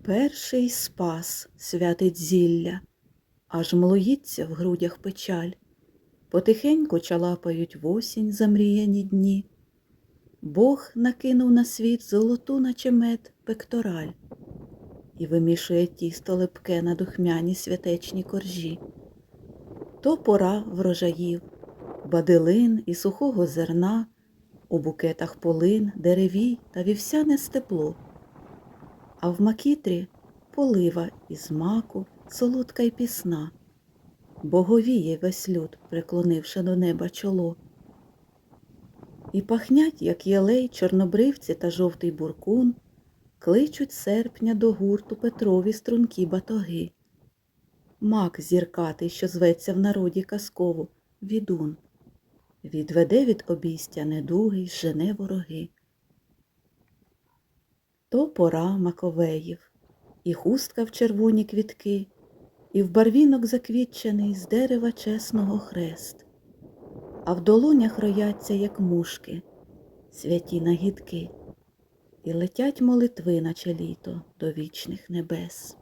Перший спас святить зілля, аж млоїться в грудях печаль. Потихеньку чалапають в осінь замріяні дні. Бог накинув на світ золоту, наче мед, пектораль і вимішує тісто липке на духмяні святечні коржі. То пора врожаїв, бадилин і сухого зерна, у букетах полин, деревій та вівсяне степло. А в макітрі полива із маку, солодка й пісна. Боговіє весь люд, преклонивши до неба чоло. І пахнять, як єлей, чорнобривці та жовтий буркун, кличуть серпня до гурту Петрові стрункі батоги. Мак зіркатий, що зветься в народі казково, відун. Відведе від обійстя недуги й жене вороги. То пора маковеїв, і хустка в червоні квітки, і в барвінок заквітчений з дерева чесного хрест, а в долонях рояться, як мушки, святі нагідки, і летять молитви, наче літо до вічних небес.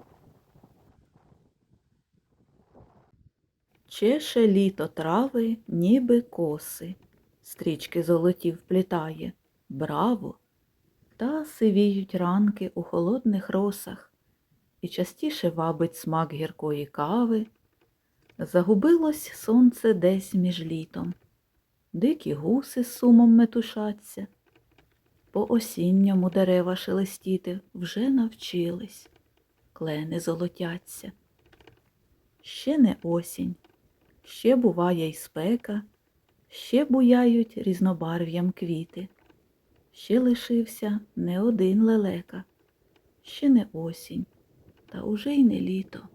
Чеше літо трави, ніби коси, стрічки золоті вплітає, браво! Та сивіють ранки у холодних росах, і частіше вабить смак гіркої кави. Загубилось сонце десь між літом, дикі гуси з сумом метушаться, по осінньому дерева шелестіти вже навчились, клени золотяться. Ще не осінь, ще буває й спека, ще буяють різнобарв'ям квіти. Ще лишився не один лелека, ще не осінь, та уже й не літо.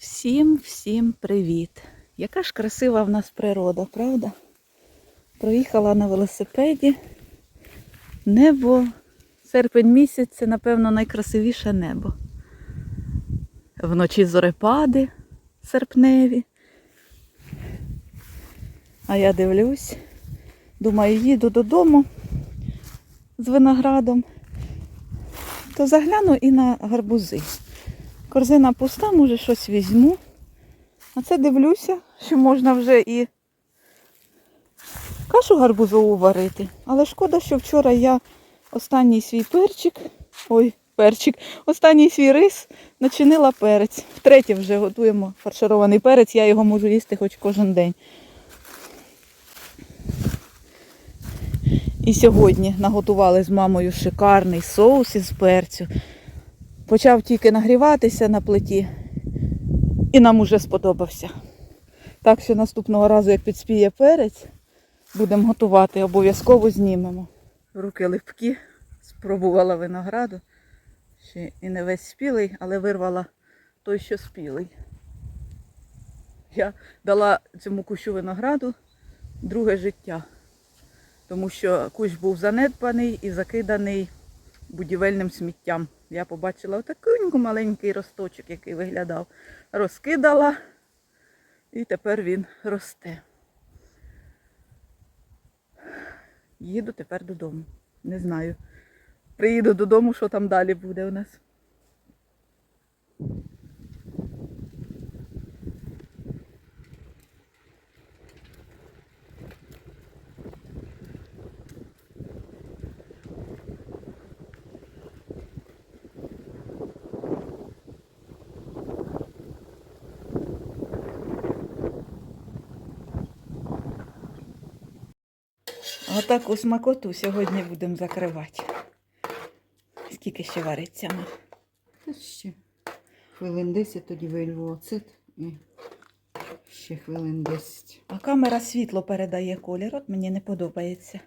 Всім всім привіт! Яка ж красива в нас природа, правда? Проїхала на велосипеді. Небо, серпень місяць це, напевно, найкрасивіше небо. Вночі зорепади серпневі. А я дивлюсь, думаю, їду додому з виноградом, то загляну і на гарбузи. Корзина пуста, може щось візьму. А це дивлюся, що можна вже і кашу гарбузову варити. Але шкода, що вчора я останній свій перчик, ой, перчик. Останній свій рис начинила перець. Втретє вже готуємо фарширований перець, я його можу їсти хоч кожен день. І сьогодні наготували з мамою шикарний соус із перцю. Почав тільки нагріватися на плиті, і нам уже сподобався. Так що наступного разу, як підспіє перець, будемо готувати, обов'язково знімемо. Руки липкі, спробувала винограду. Ще і не весь спілий, але вирвала той, що спілий. Я дала цьому кущу винограду друге життя, тому що кущ був занедбаний і закиданий будівельним сміттям. Я побачила отакий маленький росточок, який виглядав. Розкидала, і тепер він росте. Їду тепер додому. Не знаю. Приїду додому, що там далі буде у нас. Отаку смакоту сьогодні будемо закривати. Скільки ще вариться? Та ще хвилин 10 тоді вильву оцет і ще хвилин 10. А камера світло передає колір. От мені не подобається,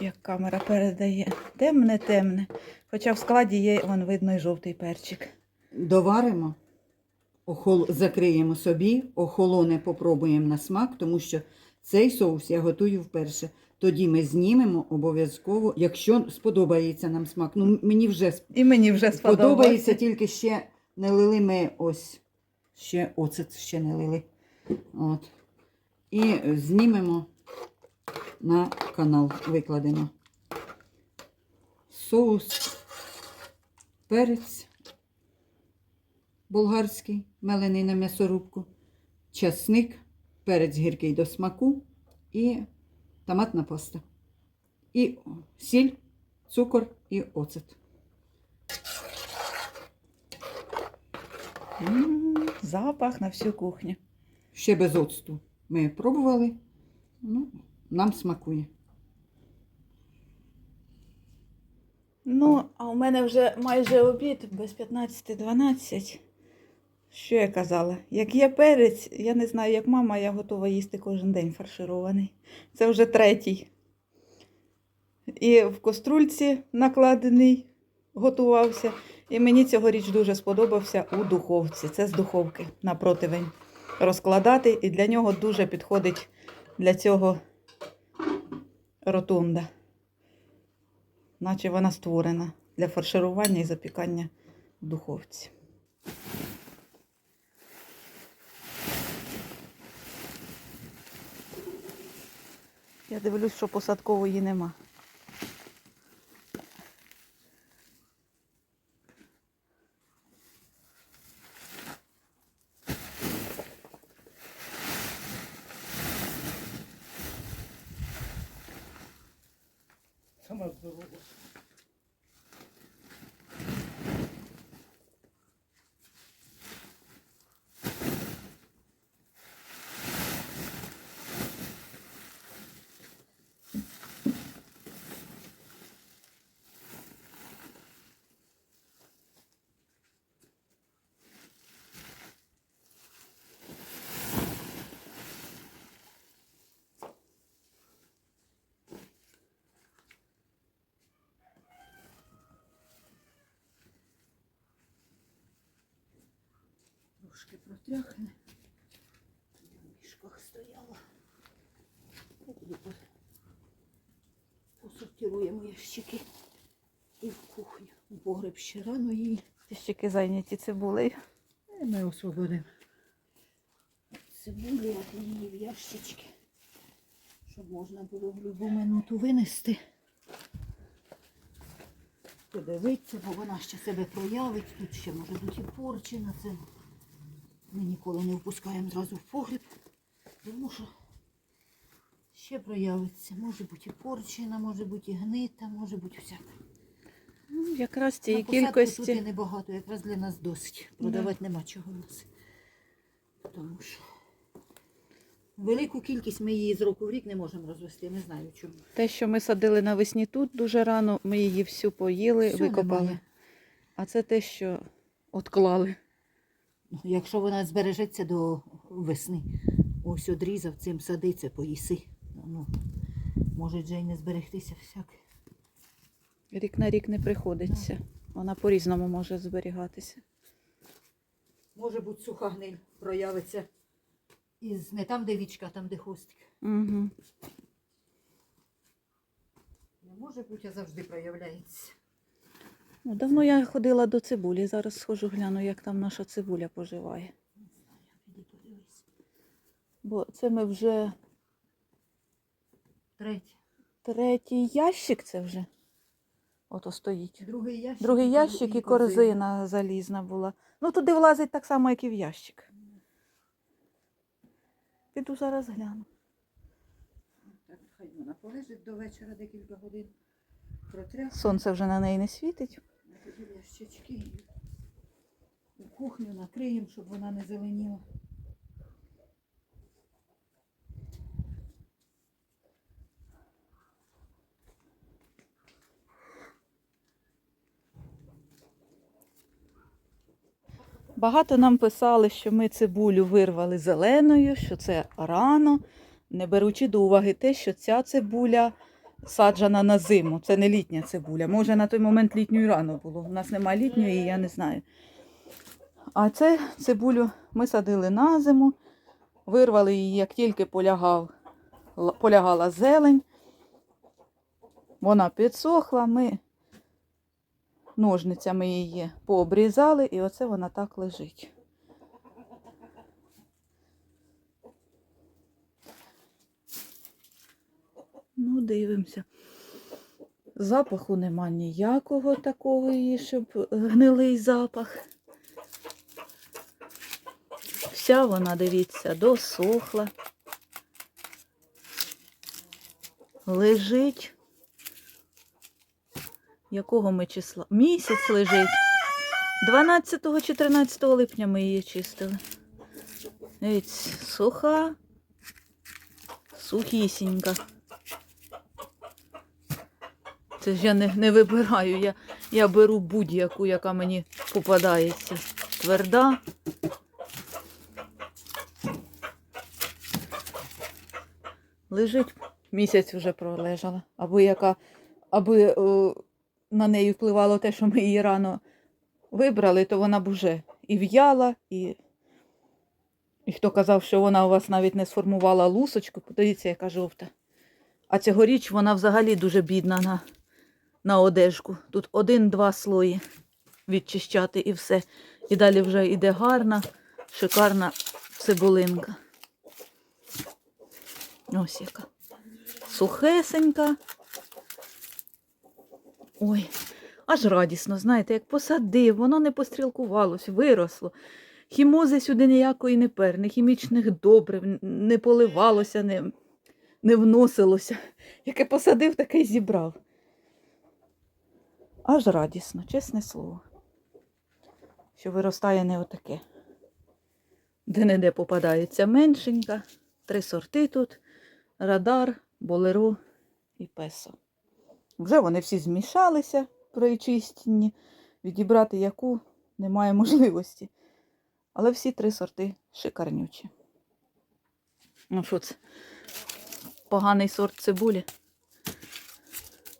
як камера передає. Темне, темне. Хоча в складі є, вон видно, і жовтий перчик. Доваримо, охол... закриємо собі, охолоне попробуємо на смак, тому що цей соус я готую вперше. Тоді ми знімемо обов'язково, якщо сподобається нам смак. Ну, мені вже І мені вже подобається, сподобається. тільки ще не лили ми ось. Ще оцет ще не лили. От. І знімемо на канал, викладемо. Соус, перець болгарський, мелений на м'ясорубку, часник, перець гіркий до смаку і томатна паста. І сіль, цукор і оцет. М, Запах на всю кухню. Ще без оцту ми пробували. Ну, нам смакує. Ну, а у мене вже майже обід, без 15-12. Що я казала? Як є перець, я не знаю, як мама, я готова їсти кожен день фарширований. Це вже третій. І в каструльці накладений готувався. І мені цьогоріч дуже сподобався у духовці. Це з духовки на противень розкладати. І для нього дуже підходить для цього ротунда наче вона створена для фарширування і запікання в духовці. Я дивлюсь, що посадкової нема. Трошки протряхне. В мішках стояла. Буду посортируємо ящики і в кухню. У погреб ще рано її. Тищики зайняті цибулею. І ми освободимо. Цибулі, її в ящички, щоб можна було в будь-яку минуту винести. Подивитися, бо вона ще себе проявить. Тут ще може бути порчена. Це ми ніколи не впускаємо зразу в погріб, тому що ще проявиться. Може бути і порчена, може бути і гнита, може бути всяке. Ну, Якраз цієї кількості. Тут і небагато, якраз для нас досить. Продавати нема чого в нас. Тому що велику кількість ми її з року в рік не можемо розвести. Не знаю чому. Те, що ми садили навесні тут дуже рано, ми її всю поїли, Всю викопали. немає. А це те, що отклали. Якщо вона збережеться до весни, ось одрізав цим садиться, поїси. Ну, може вже й не зберегтися всяке. Рік на рік не приходиться. Вона по-різному може зберігатися. Може бути суха гниль проявиться із не там, де вічка, а там, де хвостик. Угу. Не може бути, а завжди проявляється. Ну, давно я ходила до цибулі. Зараз схожу гляну, як там наша цибуля поживає. Бо це ми вже Третє. третій ящик це вже. Ото стоїть. Другий ящик. Другий і ящик і корзина залізна була. Ну туди влазить так само, як і в ящик. Піду зараз гляну. Так, хай вона полежить до вечора декілька годин. Сонце вже на неї не світить. Тоді ящички і у кухню накриємо, щоб вона не зеленіла. Багато нам писали, що ми цибулю вирвали зеленою, що це рано, не беручи до уваги те, що ця цибуля саджена на зиму. Це не літня цибуля. Може, на той момент літньої рано було. У нас немає літньої, я не знаю. А це цибулю ми садили на зиму, вирвали її, як тільки полягав, полягала зелень. Вона підсохла, ми ножницями її пообрізали, і оце вона так лежить. Ну, дивимося. Запаху нема ніякого такого щоб е, гнилий запах. Вся вона, дивіться, досохла. Лежить. Якого ми числа? Місяць лежить. 12 чи 13 липня ми її чистили. Дивіться, суха, сухісінька. Це ж я не, не вибираю, я, я беру будь-яку, яка мені попадається. Тверда. Лежить, місяць вже пролежала. Або яка, аби е, на неї впливало те, що ми її рано вибрали, то вона б уже і в'яла, і, і хто казав, що вона у вас навіть не сформувала лусочку, подивіться, яка жовта. А цьогоріч вона взагалі дуже бідна на, на одежку. Тут один-два слої відчищати і все. І далі вже йде гарна, шикарна цибулинка. Ось яка. Сухесенька. Ой, аж радісно, знаєте, як посадив, воно не пострілкувалось, виросло. Хімози сюди ніякої не пер, ні хімічних добрив, не поливалося, не, не вносилося. Яке посадив, таке й зібрав. Аж радісно, чесне слово. Що виростає не отаке. Де-не-де попадається меншенька. Три сорти тут: радар, болеро і песо. Вже вони всі змішалися при. Відібрати яку немає можливості. Але всі три сорти шикарнючі. Ну що це? Поганий сорт цибулі.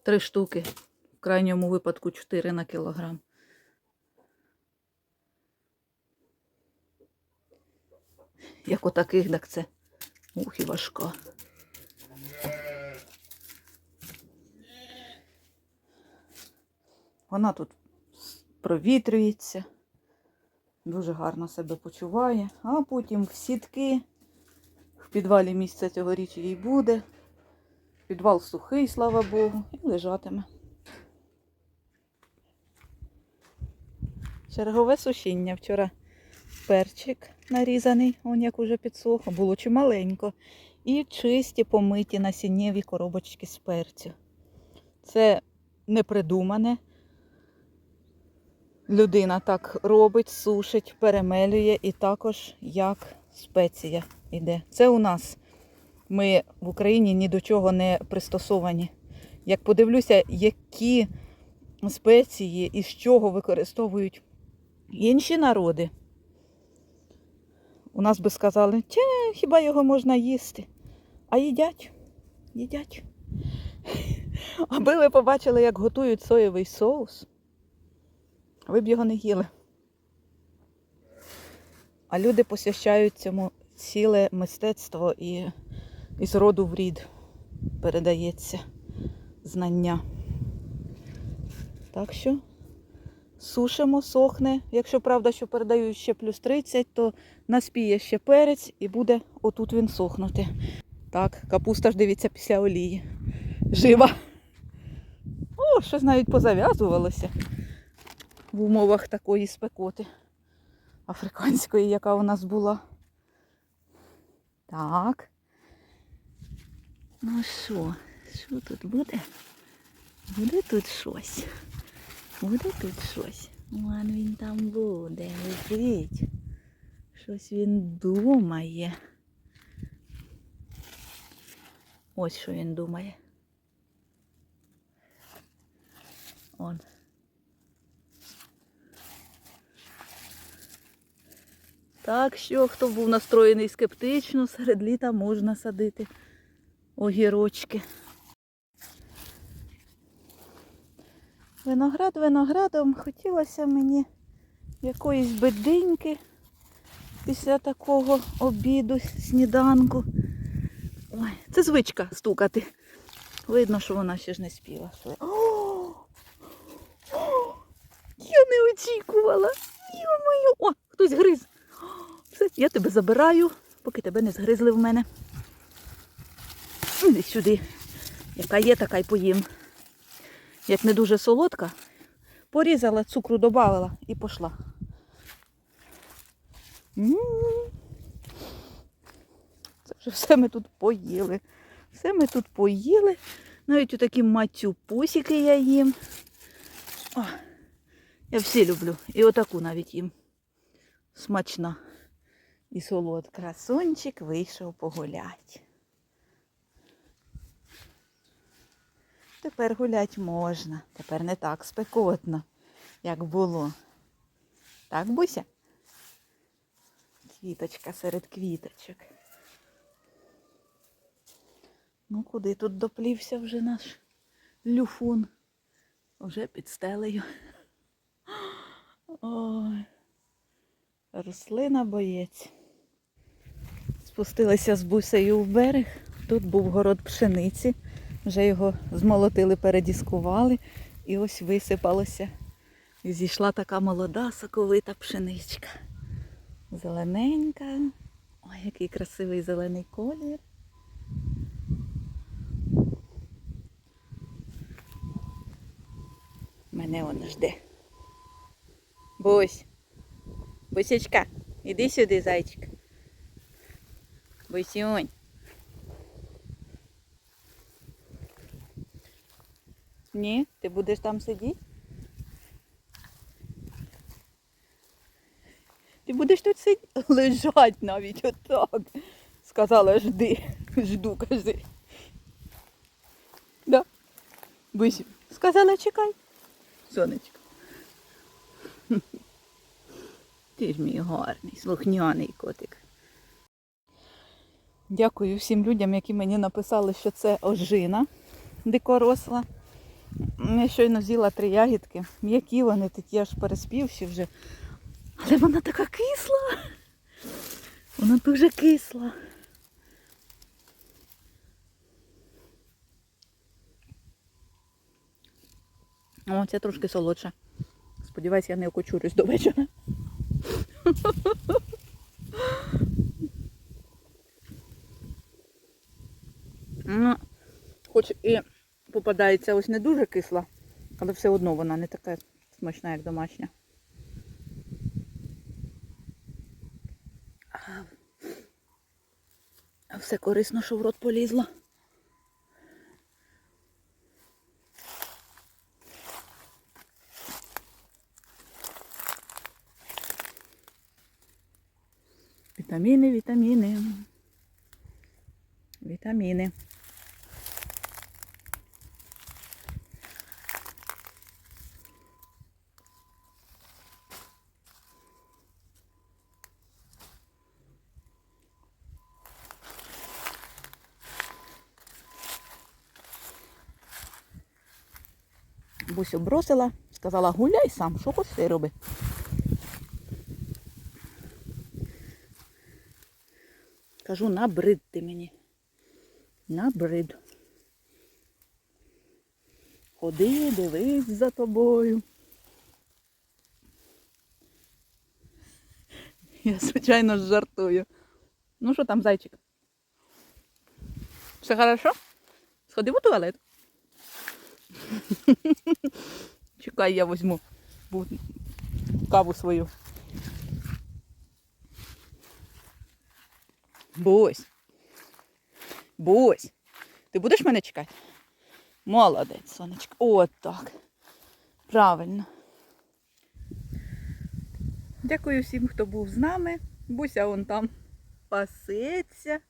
Три штуки. Крайньому випадку 4 на кілограм. Як отаких, так це. Ух, і важка. Вона тут провітрюється, дуже гарно себе почуває, а потім в сітки. В підвалі місця цьогоріч їй буде. Підвал сухий, слава Богу, і лежатиме. Чергове сушіння. Вчора перчик нарізаний, он як уже підсох, було чималенько. І чисті помиті насіннєві коробочки з перцю. Це не придумане. людина так робить, сушить, перемелює і також як спеція йде. Це у нас. Ми в Україні ні до чого не пристосовані. Як подивлюся, які спеції і з чого використовують інші народи, у нас би сказали, Тє, хіба його можна їсти? А їдять, їдять. Аби ви побачили, як готують соєвий соус, ви б його не їли. А люди посвящають цьому ціле мистецтво і із роду в рід передається знання. Так що сушимо, сохне. Якщо правда, що передають ще плюс 30, то наспіє ще перець і буде отут він сохнути. Так, капуста ж дивіться після олії. Жива. О, щось навіть позав'язувалося в умовах такої спекоти африканської, яка у нас була. Так. Ну що, що тут буде? Буде тут щось. Буде тут щось. Вон він там буде, лежить. Щось він думає. Ось що він думає. Он. Так що, хто був настроєний скептично, серед літа можна садити огірочки. Виноград виноградом хотілося мені якоїсь бединьки після такого обіду, сніданку. Ой, це звичка стукати. Видно, що вона ще ж не спіла. О! О! Я не очікувала. Йо-моє. О, хтось гриз. Все, я тебе забираю, поки тебе не згризли в мене. Іди сюди. Яка є, така й поїм. Як не дуже солодка, порізала, цукру додавала і пішла. Це вже все ми тут поїли. Все ми тут поїли. Навіть отакі матюпусики я їм. О, я всі люблю. І отаку навіть їм. Смачна і солод. Красунчик вийшов погулять. Тепер гулять можна. Тепер не так спекотно, як було. Так, Буся? Квіточка серед квіточок. Ну, куди тут доплівся вже наш люфун? Вже під стелею. Ой. Рослина боєць. Спустилися з бусею в берег. Тут був город пшениці. Вже його змолотили, передіскували. І ось висипалося. І зійшла така молода соковита пшеничка. Зелененька. Ой, який красивий зелений колір. Мене вона жде. Бусь. Бусячка, іди сюди, зайчик. Бусюнь. Ні, ти будеш там сидіти? Ти будеш тут сидіти? Лежать навіть отак. Сказала, жди. Жду, кажи. Да. Бусю. Сказала, чекай. Сонечко. Ти ж мій гарний, слухняний котик. Дякую всім людям, які мені написали, що це ожина дикоросла. Я щойно з'їла три ягідки. М'які вони такі аж переспівші вже. Але вона така кисла. Вона дуже кисла. О, це трошки солодше. Сподіваюсь, я не окочурюсь до вечора. Ну, хоч і попадається ось не дуже кисла, але все одно вона не така смачна, як домашня. А все корисно, що в рот полізло. Вітаміни, вітаміни. Вітаміни. Бусю бросила, сказала, гуляй сам, що хочеш ти роби. Кажу, набрид ти мені. Набрид. Ходи, дивись за тобою. Я, звичайно, жартую. Ну що там, зайчик? Все хорошо? Сходи в туалет. Чекай, я візьму каву свою. Бусь. Бусь. Ти будеш мене чекати? Молодець, сонечко. От так. Правильно. Дякую всім, хто був з нами. Буся вон там пасеться.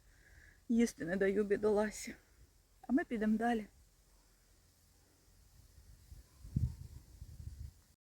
Їсти не даю бідоласі. А ми підемо далі.